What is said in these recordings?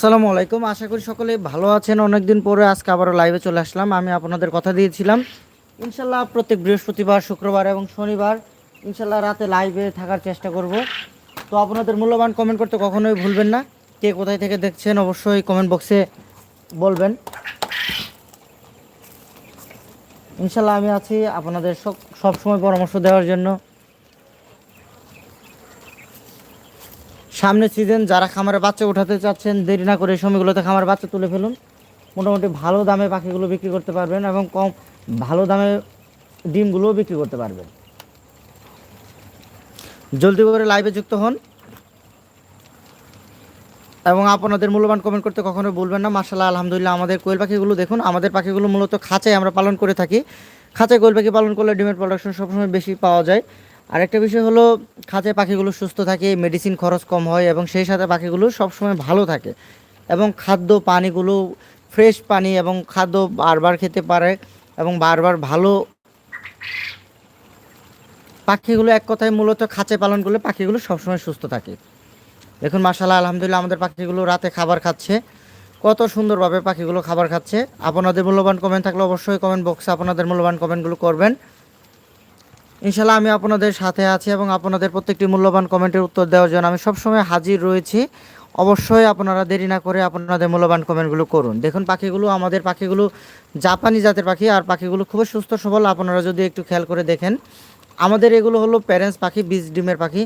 আসসালামু আলাইকুম। আশা করি সকলে ভালো আছেন। অনেকদিন পরে আজকে আবারও লাইভে চলে আসলাম। আমি আপনাদের কথা দিয়েছিলাম। ইনশাল্লাহ প্রত্যেক বৃহস্পতিবার, শুক্রবার এবং শনিবার ইনশাল্লাহ রাতে লাইভে থাকার চেষ্টা করব। তো আপনাদের মূল্যবান কমেন্ট করতে কখনোই ভুলবেন না। কে কোথায় থেকে দেখছেন অবশ্যই কমেন্ট বক্সে বলবেন। ইনশাল্লাহ আমি আছি আপনাদের সব সবসময় পরামর্শ দেওয়ার জন্য। সামনে সিজন যারা খামারে বাচ্চা উঠাতে চাচ্ছেন, দেরি না করে সময়গুলোতে খামারে বাচ্চা তুলে ফেলুন। মোটামুটি ভালো দামে পাখিগুলো বিক্রি করতে পারবেন এবং কম ভালো দামে ডিমগুলোও বিক্রি করতে পারবেন। জলদি করে লাইভে যুক্ত হন। এবং আপনাদের মূল্যবান কমেন্ট করতে কখনো বলবেন না। মার্শাল্লাহ আলহামদুলিল্লাহ, আমাদের কোয়েল পাখিগুলো দেখুন, আমাদের পাখিগুলো মূলত খাঁচায় আমরা পালন করে থাকি। খাঁচায় কোয়েল পাখি পালন করলে ডিমের প্রোডাকশন সবসময় বেশি পাওয়া যায়। আরেকটা বিষয় হলো, খাঁচায় পাখিগুলো সুস্থ থাকে মেডিসিন খরচ কম হয় এবং সেই সাথে পাখিগুলো সবসময় ভালো থাকে এবং খাদ্য পানিগুলো ফ্রেশ পানি এবং খাদ্য বারবার খেতে পারে এবং বারবার ভালো পাখিগুলো এক কথায় মূলত খাঁচে পালন করলে পাখিগুলো সবসময় সুস্থ থাকে। দেখুন মাসাল্লাহ আলহামদুলিল্লাহ আমাদের পাখিগুলো রাতে খাবার খাচ্ছে। কত সুন্দরভাবে পাখিগুলো খাবার খাচ্ছে। আপনাদের মূল্যবান কমেন্ট থাকলে অবশ্যই কমেন্ট বক্সে আপনাদের মূল্যবান কমেন্টগুলো করবেন। ইনশাল্লাহ আমি আপনাদের সাথে আছি এবং আপনাদের প্রত্যেকটি মূল্যবান কমেন্টের উত্তর দেওয়ার জন্য আমি সবসময় হাজির রয়েছি। অবশ্যই আপনারা দেরি না করে আপনাদের মূল্যবান কমেন্টগুলো করুন। দেখুন, পাখিগুলো আমাদের পাখিগুলো জাপানি জাতের পাখি আর পাখিগুলো খুবই সুস্থ সবল। আপনারা যদি একটু খেয়াল করে দেখেন, আমাদের এগুলো হলো প্যারেন্টস পাখি, বীজ ডিমের পাখি।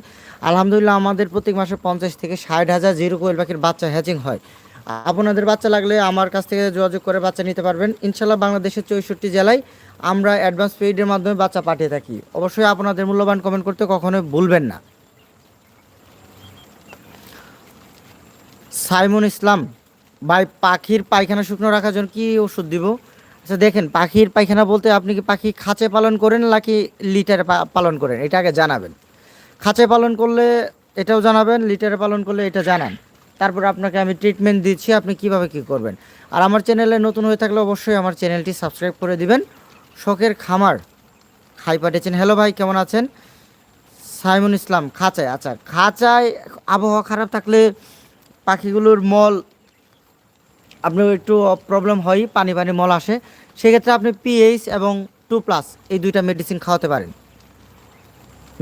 আলহামদুলিল্লাহ আমাদের প্রত্যেক মাসে পঞ্চাশ থেকে ষাট হাজার জিরো কোয়েল পাখির বাচ্চা হ্যাচিং হয়। আপনাদের বাচ্চা লাগলে আমার কাছ থেকে যোগাযোগ করে বাচ্চা নিতে পারবেন। ইনশাল্লাহ বাংলাদেশের চৌষট্টি জেলায় আমরা অ্যাডভান্স পেইডের মাধ্যমে বাচ্চা পাঠিয়ে থাকি। অবশ্যই আপনাদের মূল্যবান কমেন্ট করতে কখনোই ভুলবেন না। সাইমন ইসলাম, ভাই, পাখির পায়খানা শুকনো রাখার জন্য কি ওষুধ দিব? আচ্ছা দেখেন, পাখির পায়খানা বলতে আপনি কি পাখি খাঁচে পালন করেন নাকি লিটারে পালন করেন? এটা আগে জানাবেন। খাঁচে পালন করলে এটাও জানাবেন, লিটারে পালন করলে এটা জানান। তারপর আপনাকে আমি ট্রিটমেন্ট দিচ্ছি, আপনি কীভাবে কি করবেন। আর আমার চ্যানেলে নতুন হয়ে থাকলে অবশ্যই আমার চ্যানেলটি সাবস্ক্রাইব করে দিবেন। শখের খামার, খাই পাঠিয়েছেন। হ্যালো ভাই, কেমন আছেন? সাইমুন ইসলাম, খাঁচায় আচ্ছা খাঁচায় আবহাওয়া খারাপ থাকলে পাখিগুলোর মল, আপনার একটু প্রবলেম হয়, পানি পানি মল আসে। সেক্ষেত্রে আপনি পিএইচ এবং টু প্লাস এই দুইটা মেডিসিন খাওয়াতে পারেন।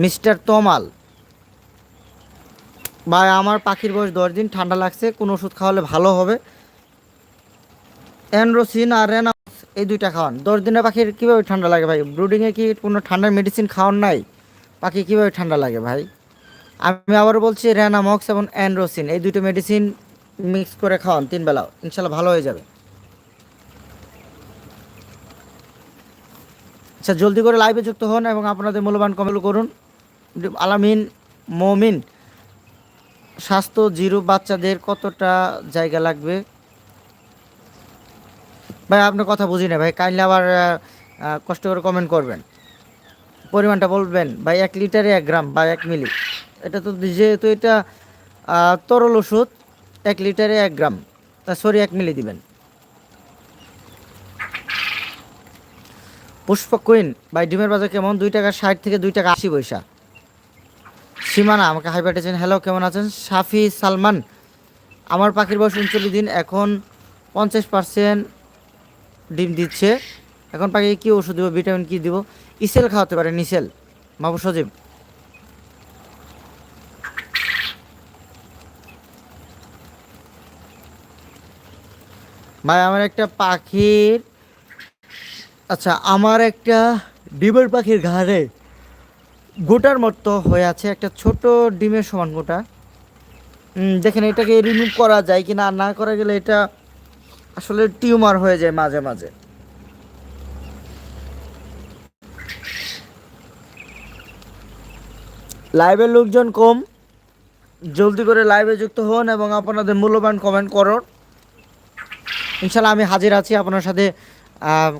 মিস্টার তমাল বা আমার পাখির বয়স দশ দিন, ঠান্ডা লাগছে, কোন ওষুধ খাওয়ালে ভালো হবে। অ্যানরোসিন আর রেনাক্স এই দুইটা খাওয়ান। দশ দিনের পাখির কীভাবে ঠান্ডা লাগে ভাই? ব্রুডিংয়ে কি কোনো ঠান্ডার মেডিসিন খাওয়ান নাই? পাখি কীভাবে ঠান্ডা লাগে ভাই? আমি আবার বলছি রেনামক্স এবং অ্যানরোসিন এই দুটো মেডিসিন মিক্স করে খাওয়ান তিন বেলা ইনশাল্লাহ ভালো হয়ে যাবে। আচ্ছা জলদি করে লাইভে যুক্ত হন এবং আপনাদের মূল্যবান কমেন্ট করুন। আলামিন, মমিন স্বাস্থ্য জিরো বাচ্চাদের কতটা জায়গা লাগবে? ভাই, আপনার কথা বুঝি না, ভাই। কাইন্ডলি আবার কষ্ট করে কমেন্ট করবেন। পরিমাণটা বলবেন। ভাই, এক লিটারে এক গ্রাম বা এক মিলি। এটা তো যেহেতু এটা তরল ওষুধ, এক লিটারে এক গ্রাম। তা সরি, এক মিলি দিবেন। পুষ্প কুইন, ভাই, ডিমের বাজার কেমন? দুই টাকা ষাট থেকে দুই টাকা আশি পয়সা। সীমানা, আমাকে হাই পাঠিয়েছেন হ্যালো, কেমন আছেন? সাফি সালমান, আমার পাখির বয়স উনচল্লিশ দিন, এখন পঞ্চাশ পার্সেন্ট ডিম দিচ্ছে। এখন পাখি কী ওষুধ দেবো, ভিটামিন কী দিব? ইসেল খাওয়াতে পারেন, ইসেল মাহবুব সজীব। ভাই, আমার একটা পাখির আচ্ছা আমার একটা ডিমের পাখির ঘাড়ে গোটার মতো হয়ে আছে, একটা ছোট ডিমের সমান গোটা। দেখেন এটাকে রিমুভ করা যায় কি না না করা গেলে এটা আসলে টিউমার হয়ে যায় মাঝে মাঝে। লাইভের লোকজন কম, জলদি করে লাইভে যুক্ত হন এবং আপনাদের মূল্যবান কমেন্ট করুন। ইনশাল্লাহ আমি হাজির আছি আপনার সাথে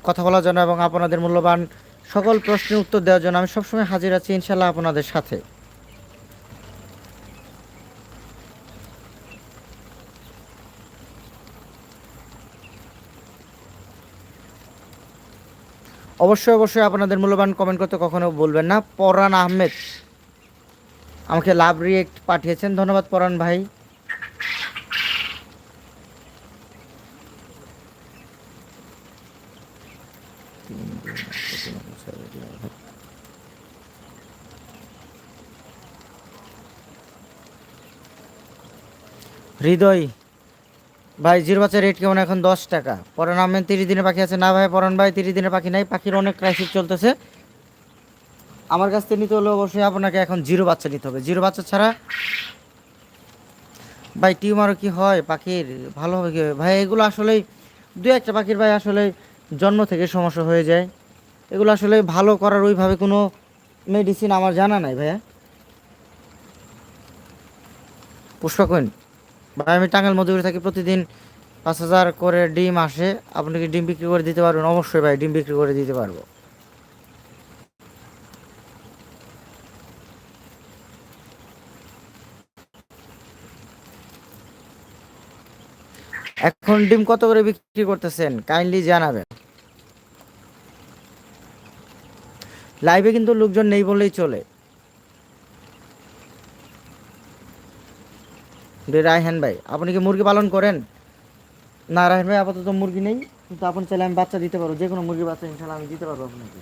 কথা বলার জন্য এবং আপনাদের মূল্যবান সকল প্রশ্নের উত্তর দেওয়ার জন্য আমি সবসময় হাজির আছি ইনশাল্লাহ আপনাদের সাথে। অবশ্যই অবশ্যই আপনাদের মূল্যবান কমেন্ট করতে কখনো বলবেন না। পরান আহমেদ আমাকে লাভ রিয়েক্ট পাঠিয়েছেন। ধন্যবাদ পরান ভাই তিন দুই নয়, তিন নয়, ছয়, তিন নয়, সাত। হৃদয়। ভাই, জিরো বাচ্চার রেট কেমন? এখন দশ টাকা। পরে নামবেন, তিরিশ দিনের পাখি আছে। না ভাই, পরান ভাই, তিরিশ দিনের পাখি নাই। পাখির অনেক ক্রাইসিস চলতেছে। আমার কাছ থেকে নিতে হলে অবশ্যই আপনাকে এখন জিরো বাচ্চা নিতে হবে। জিরো বাচ্চা ছাড়া ভাই টিউমারও কি হয়? পাখির ভালো হবে কি হবে? ভাই, এগুলো আসলেই দু একটা পাখির ভাই আসলে জন্ম থেকে সমস্যা হয়ে যায়। এগুলো আসলে ভালো করার ওইভাবে কোনো মেডিসিন আমার জানা নাই ভাইয়া। পুষ্পা পুষ্পকইন ভাই, আমি টাঙ্গাল মধুপুরে থাকি, প্রতিদিন পাঁচ হাজার করে ডিম আসে। আপনি কি ডিম বিক্রি করে দিতে পারবেন? অবশ্যই ভাই, ডিম বিক্রি করে দিতে পারব। এখন ডিম কত করে বিক্রি করতেছেন? কাইন্ডলি জানাবেন। লাইভে কিন্তু লোকজন নেই বললেই চলে। রায়হান ভাই, আপনি কি মুরগি পালন করেন? না রায়হান ভাই, আপাতত মুরগি নেই, কিন্তু আপনি চাইলে আমি বাচ্চা দিতে পারব যে কোনো মুরগি বাচ্চা ইনশাল্লাহ আমি দিতে পারব আপনাকে।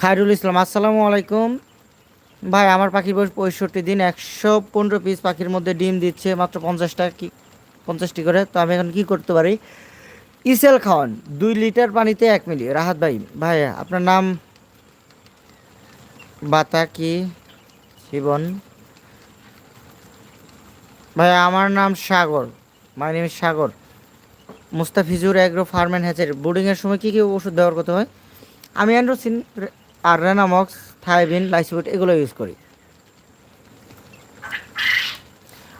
খায়রুল ইসলাম, আসসালামু আলাইকুম। ভাই, আমার পাখির বয়স পঁয়ষট্টি দিন, একশো পনেরো পিস পাখির মধ্যে ডিম দিচ্ছে, মাত্র পঞ্চাশটা কি, পঞ্চাশটি করে, তো আমি এখন কি করতে পারি? ইসেল খাওয়ান। দুই লিটার পানিতে এক মিলি। রাহাত ভাই ভাই, আপনার নাম? বাতা কি? জীবন ভাই, আমার নাম Sagar. My name Sagar. Mustafizur agro farm and হ্যাচের বোর্ডিংয়ের সময় কী কী ওষুধ ব্যবহার করতে হয়? আমি অ্যান্ড্রোসিন আর রেনামক্স থাইবিন লাইসিবোট এগুলো ইউজ করি।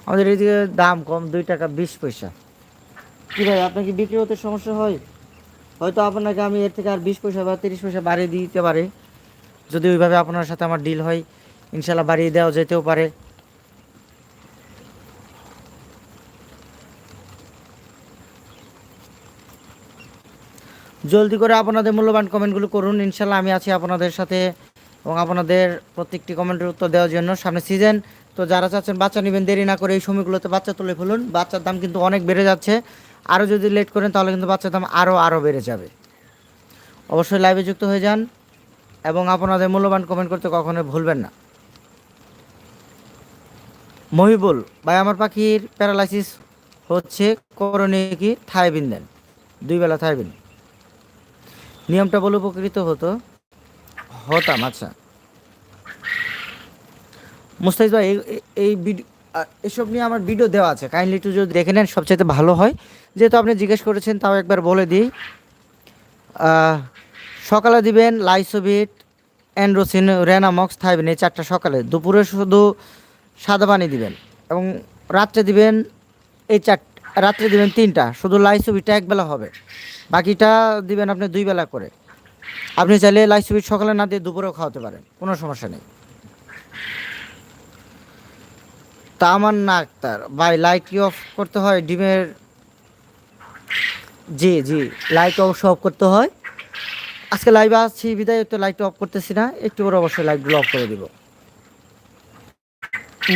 আমাদের এদিকে দাম কম, দুই টাকা বিশ পয়সা। কি ভাই, আপনার কি বিক্রি হতে সমস্যা হয়? হয়তো আপনাকে আমি এর থেকে আর বিশ পয়সা বা তিরিশ পয়সা বাড়িয়ে দিতে পারে। যদি ওইভাবে আপনার সাথে আমার ডিল হয়, ইনশাল্লাহ বাড়িয়ে দেওয়া যেতেও পারে। জলদি করে আপনাদের মূল্যবান কমেন্টগুলো করুন। ইনশাল্লাহ আমি আছি আপনাদের সাথে এবং আপনাদের প্রত্যেকটি কমেন্টের উত্তর দেওয়ার জন্য। সামনে সিজন তো যারা চাচ্ছেন বাচ্চা নেবেন, দেরি না করে এই সময়গুলোতে বাচ্চা তুলে ফেলুন। বাচ্চার দাম কিন্তু অনেক বেড়ে যাচ্ছে। আরও যদি লেট করেন, তাহলে কিন্তু বাচ্চার দাম আরও আরও বেড়ে যাবে। অবশ্যই লাইভে যুক্ত হয়ে যান এবং আপনাদের মূল্যবান কমেন্ট করতে কখনোই ভুলবেন না। মহিবুল, ভাই, আমার পাখির প্যারালাইসিস হচ্ছে করণীয় কি? থাইবিন দেন। দুই বেলা থাইবিন। নিয়মটা বলে উপকৃত হতো। হতাম আচ্ছা। মুস্তাহিদ ভাই, এই- এই- এসব নিয়ে আমার ভিডিও দেওয়া আছে। কাইন্ডলি একটু যদি দেখে নেন সবচেয়ে ভালো হয়। যেহেতু আপনি জিজ্ঞেস করেছেন, তাও একবার বলে দিই। সকালে দিবেন লাইসোবিট, অ্যান্ড্রোসিন, রেনামক্স, থাইবেন, এই চারটা সকালে। দুপুরে শুধু সাদা পানি দিবেন এবং রাত্রে দিবেন এই চার, রাত্রে দিবেন তিনটা। শুধু লাইসোবিটটা একবেলা হবে। বাকিটা দিবেন আপনি দুই বেলা করে। আপনি চাইলে লাইসোবিট সকালে না দিয়ে দুপুরেও খাওয়াতে পারেন। কোনো সমস্যা নেই। তা আমার না আক্তার। ভাই লাইট কি অফ করতে হয়? ডিমের জি জি লাইট অফ অফ করতে হয়। আজকে লাইভে আসছি বিদায় তো লাইট অফ করতেছি না। একটু করে অবশ্যই লাইটগুলো অফ করে দিব।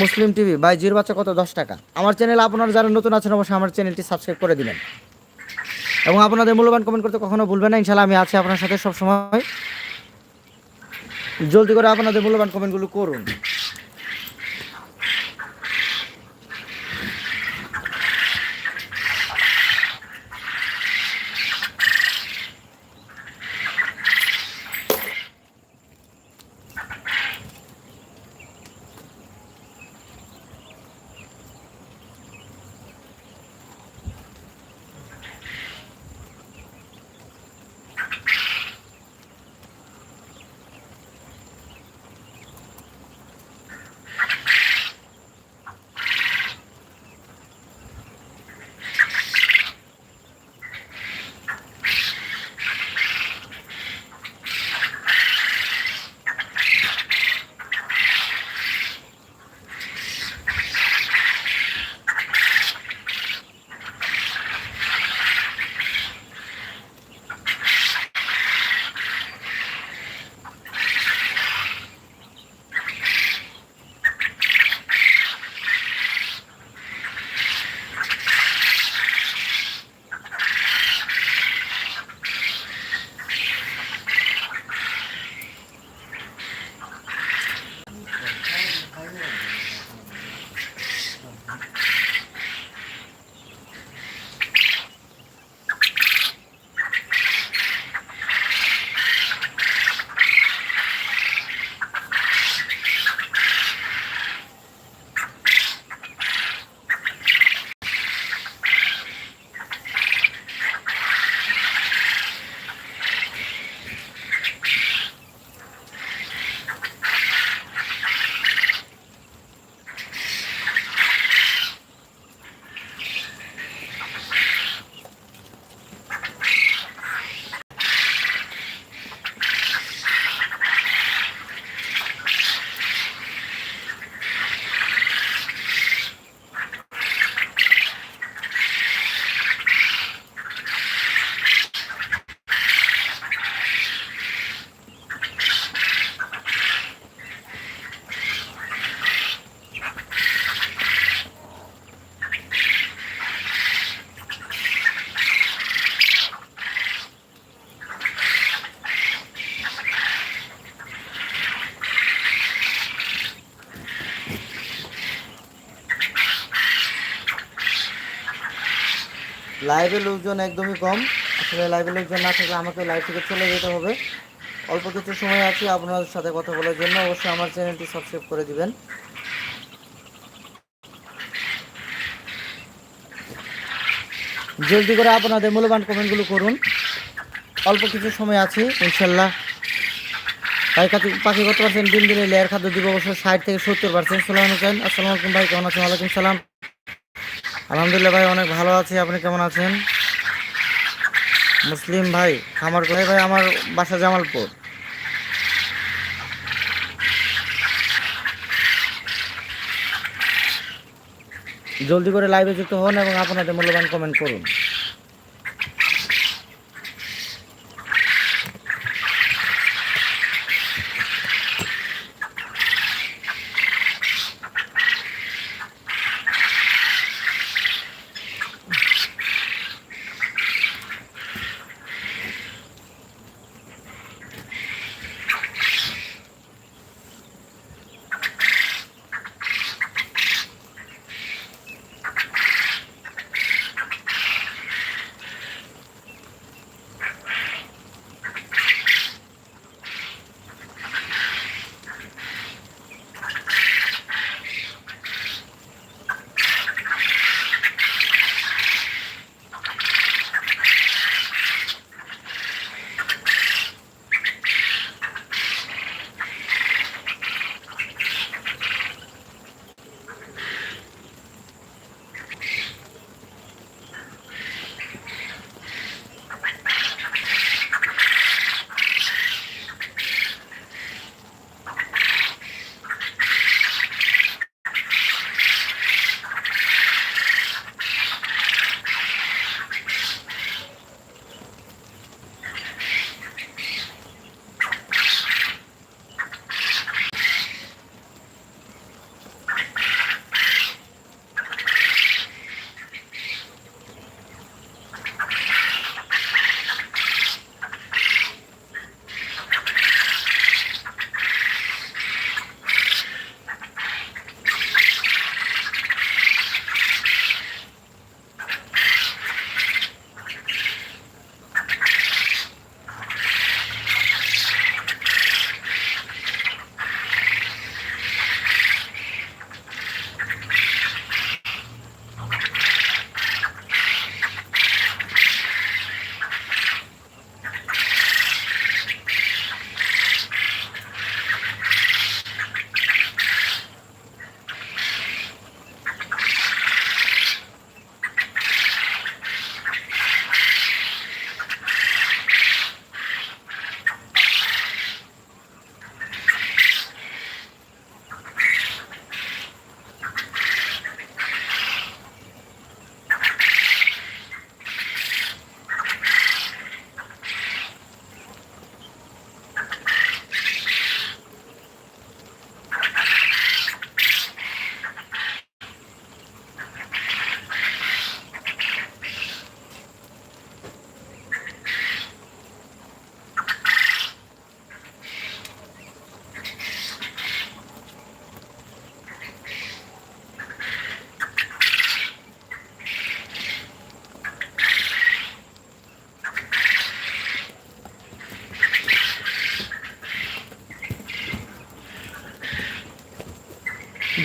মুসলিম টিভি, ভাই, জিরো বাচ্চা কত? দশ টাকা। আমার চ্যানেল আপনারা যারা নতুন আছেন, অবশ্যই আমার চ্যানেলটি সাবস্ক্রাইব করে দিবেন। এবং আপনাদের মূল্যবান কমেন্ট করতে কখনো ভুলবেন না। ইনশাল্লাহ আমি আছি আপনার সাথে সব সময় জলদি করে আপনাদের মূল্যবান কমেন্টগুলো করুন। লাইভে লোকজন একদমই কম। আসলে লাইভে লোকজন না থাকলে আমাকে লাইভ থেকে চলে যেতে হবে। অল্প কিছু সময় আছে আপনাদের সাথে কথা বলার জন্য। অবশ্যই আমার চ্যানেলটি সাবস্ক্রাইব করে দিবেন। জলদি করে আপনাদের মূল্যবান কমেন্টগুলো করুন। অল্প কিছু সময় আছে, ইনশাল্লাহ। তাই কাছে পাখি কত পার্সেন্ট দিন দিনে লেয়ার খাদ্য দিব? অবশ্য ষাট থেকে সত্তর পার্সেন্ট সালাম আলাইকুম। আসসালামু ভাই, কেমন আছেন? ওয়ালাইকুম সালাম। আলহামদুলিল্লাহ ভাই, অনেক ভালো আছি। আপনি কেমন আছেন? মুসলিম ভাই, খামার কোথায় ভাই? আমার বাসা জামালপুর। জলদি করে লাইভে যুক্ত হন এবং আপনাদের মূল্যবান কমেন্ট করুন।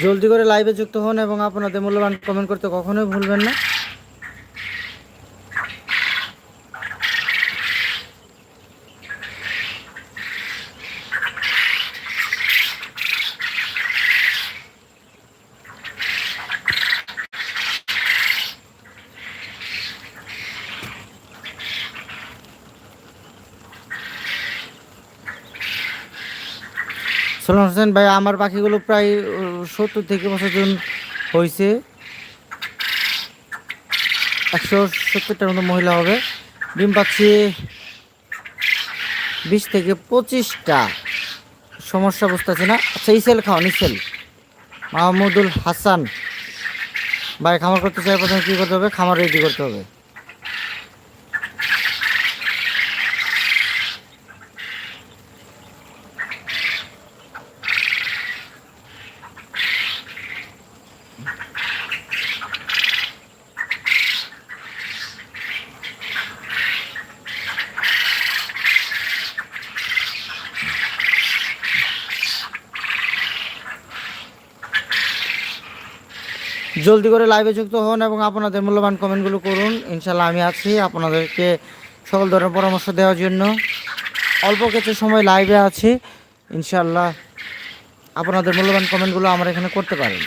জলদি করে লাইভে যুক্ত হন এবং আপনাদের মূল্যবান কমেন্ট করতে কখনোই ভুলবেন না। সোলান হোসেন ভাই, আমার পাখিগুলো প্রায় সত্তর থেকে পঁচাত্তর হয়েছে। একশো সত্তরটার মতো মহিলা হবে। ডিম পাচ্ছি বিশ থেকে পঁচিশটা। সমস্যা বুঝতেছে না। আচ্ছা ইসেল খাও ইসেল মাহমুদুল হাসান। ভাই, খামার করতে চাই, প্রথমে কী করতে হবে? খামার রেডি করতে হবে। জলদি করে লাইভে যুক্ত হন এবং আপনাদের মূল্যবান কমেন্টগুলো করুন। ইনশাল্লাহ আমি আছি আপনাদেরকে সকল ধরনের পরামর্শ দেওয়ার জন্য। অল্প কিছু সময় লাইভে আছি। ইনশাল্লাহ আপনাদের মূল্যবান কমেন্টগুলো আমরা এখানে করতে পারেন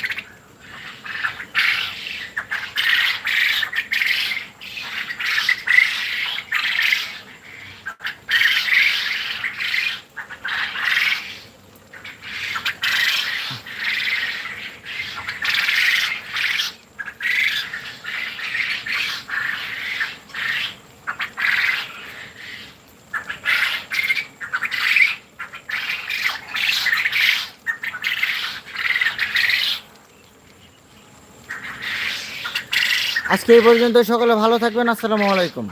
আজকে এই পর্যন্ত সকলে ভালো থাকবেন আসসালামু আলাইকুম।